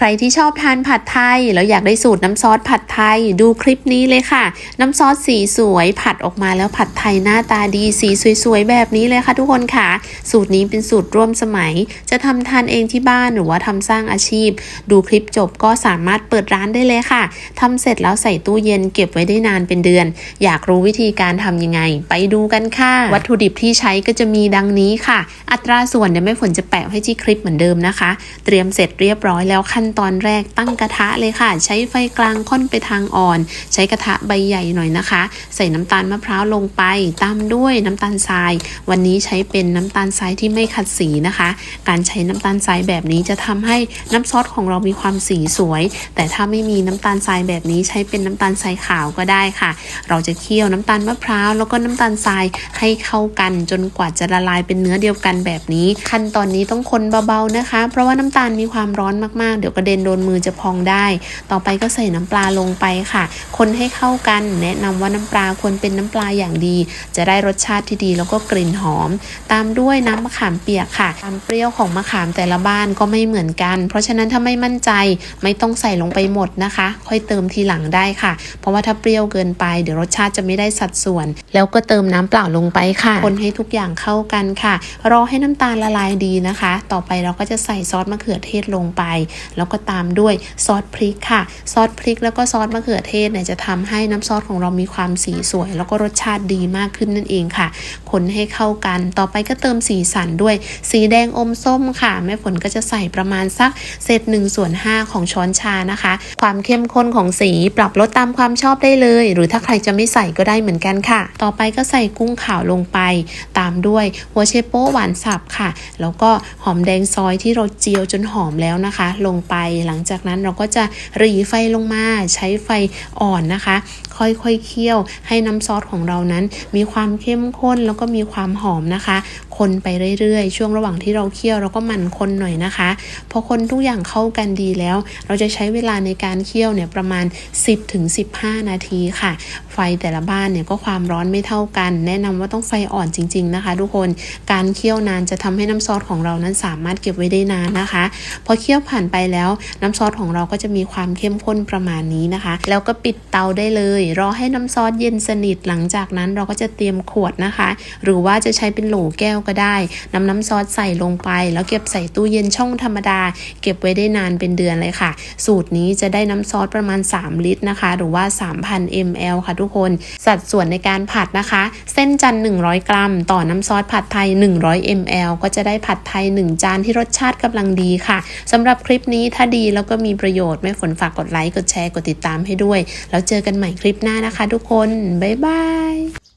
ใครที่ชอบทานผัดไทย แล้วอยากได้สูตรน้ำซอสผัดไทย ดูคลิปนี้เลยค่ะ น้ำซอสสีสวย ผัดออกมาแล้วผัดไทยหน้าตาดีสีสวยๆ แบบนี้เลยค่ะทุกคนค่ะ สูตรนี้เป็นสูตรร่วมสมัย จะทำทานเองที่บ้านหรือว่าทำสร้างอาชีพ ดูคลิปจบก็สามารถเปิดร้านได้เลยค่ะทำเสร็จแล้วใส่ตู้เย็นเก็บไว้ได้นานเป็นเดือน อยากรู้วิธีการทำยังไง ไปดูกันค่ะ วัตถุดิบที่ใช้ก็จะมีดังนี้ค่ะ อัตราส่วนเดี๋ยวแม่ฝนจะแปะให้ที่คลิปเหมือนเดิมนะคะ เตรียมเสร็จเรียบร้อยแล้วขั้นตอนแรกตั้งกระทะเลยค่ะ ใช้ไฟกลางค่อนไปทางอ่อน ใช้กระทะใบใหญ่หน่อยนะคะ ใส่น้ำตาลมะพร้าวลงไปตามด้วยน้ำตาลทราย วันนี้ใช้เป็นน้ำตาลทรายที่ไม่ขัดสีนะคะ การใช้น้ำตาลทรายแบบนี้จะทำให้น้ำซอสของเรามีความสีสวย แต่ถ้าไม่มีน้ำตาลทรายแบบนี้ใช้เป็นน้ำตาลทรายขาวก็ได้ค่ะ เราจะเคี่ยวน้ำตาลมะพร้าวแล้วก็น้ำตาลทรายให้เข้ากันจนกว่าจะละลายเป็นเนื้อเดียวกันแบบนี้ ขั้นตอนนี้ต้องคนเบาๆนะคะ เพราะว่าน้ำตาลมีความร้อนมากๆเดี๋ยวกระเด็นโดนมือจะพองได้ ต่อไปก็ใส่น้ำปลาลงไปค่ะ คนให้เข้ากัน แนะนำว่าน้ำปลาควรเป็นน้ำปลาอย่างดี จะได้รสชาติที่ดีแล้วก็กลิ่นหอม ตามด้วยน้ำมะขามเปียกค่ะความเปรี้ยวของมะขามแต่ละบ้านก็ไม่เหมือนกัน เพราะฉะนั้นถ้าไม่มั่นใจไม่ต้องใส่ลงไปหมดนะคะ ค่อยเติมทีหลังได้ค่ะ เพราะว่าถ้าเปรี้ยวเกินไปเดี๋ยวรสชาติจะไม่ได้สัดส่วน แล้วก็เติมน้ำเปล่าลงไปค่ะ คนให้ทุกอย่างเข้ากันค่ะ รอให้น้ำตาลละลายดีนะคะ ต่อไปเราก็จะใส่ซอสมะเขือเทศลงไป แล้วก็ตามด้วยซอสพริกค่ะ ซอสพริกแล้วก็ซอสมะเขือเทศเนี่ยจะทำให้น้ำซอสของเรามีความสีสวย แล้วก็รสชาติดีมากขึ้นนั่นเองค่ะ คนให้เข้ากัน ต่อไปก็เติมสีสันด้วย สีแดงอมส้มค่ะ แม่ฝนก็จะใส่ประมาณสักเศษ1ส่วน5ของช้อนชานะคะ ความเข้มข้นของสีปรับลดตามความชอบได้เลย หรือถ้าใครจะไม่ใส่ก็ได้เหมือนกันค่ะ ต่อไปก็ใส่กุ้งขาวลงไป ตามด้วยหัวเชโป้หวานสับค่ะ แล้วก็หอมแดงซอยที่เราเจียวจนหอมแล้วนะคะ ลงไปหลังจากนั้นเราก็จะหรีไฟลงมาใช้ไฟอ่อนนะคะ ค่อยๆเคี่ยวให้น้ำซอสของเรานั้น มีความเข้มข้นแล้วก็มีความหอมนะคะ คนไปเรื่อยๆ ช่วงระหว่างที่เราเคี่ยวเราก็หมั่นคนหน่อยนะคะพอคนทุกอย่างเข้ากันดีแล้ว เราจะใช้เวลาในการเคี่ยวเนี่ยประมาณ 10-15 นาทีค่ะ ไฟแต่ละบ้านเนี่ยก็ความร้อนไม่เท่ากัน แนะนำว่าต้องไฟอ่อนจริง ๆนะคะ ทุกคนการเคี่ยวนานจะทำให้น้ำซอสของเรานั้นสามารถเก็บไว้ได้นานนะคะ พอเคี่ยวผ่านไปแล้วน้ำซอสของเราก็จะมีความเข้มข้นประมาณนี้นะคะ แล้วก็ปิดเตาได้เลย รอให้น้ำซอสเย็นสนิทหลังจากนั้นเราก็จะเตรียมขวดนะคะ หรือว่าจะใช้เป็นโหลแก้วก็ได้นำน้ำซอสใส่ลงไป แล้วเก็บใส่ตู้เย็นช่องธรรมดา เก็บไว้ได้นานเป็นเดือนเลยค่ะ สูตรนี้จะได้น้ำซอสประมาณ 3 ลิตรนะคะ หรือว่า 3,000 ml ค่ะทุกคน สัดส่วนในการผัดนะคะ เส้นจันทร์100 กรัม ต่อน้ำซอสผัดไทย 100 ml ก็จะได้ผัดไทย 1 จานที่รสชาติกำลังดีค่ะสำหรับคลิปนี้ถ้าดีแล้วก็มีประโยชน์แม่ฝนฝากกดไลค์ กดแชร์ กดติดตามให้ด้วย แล้วเจอกันใหม่คลิปหน้านะคะทุกคน บ๊ายบาย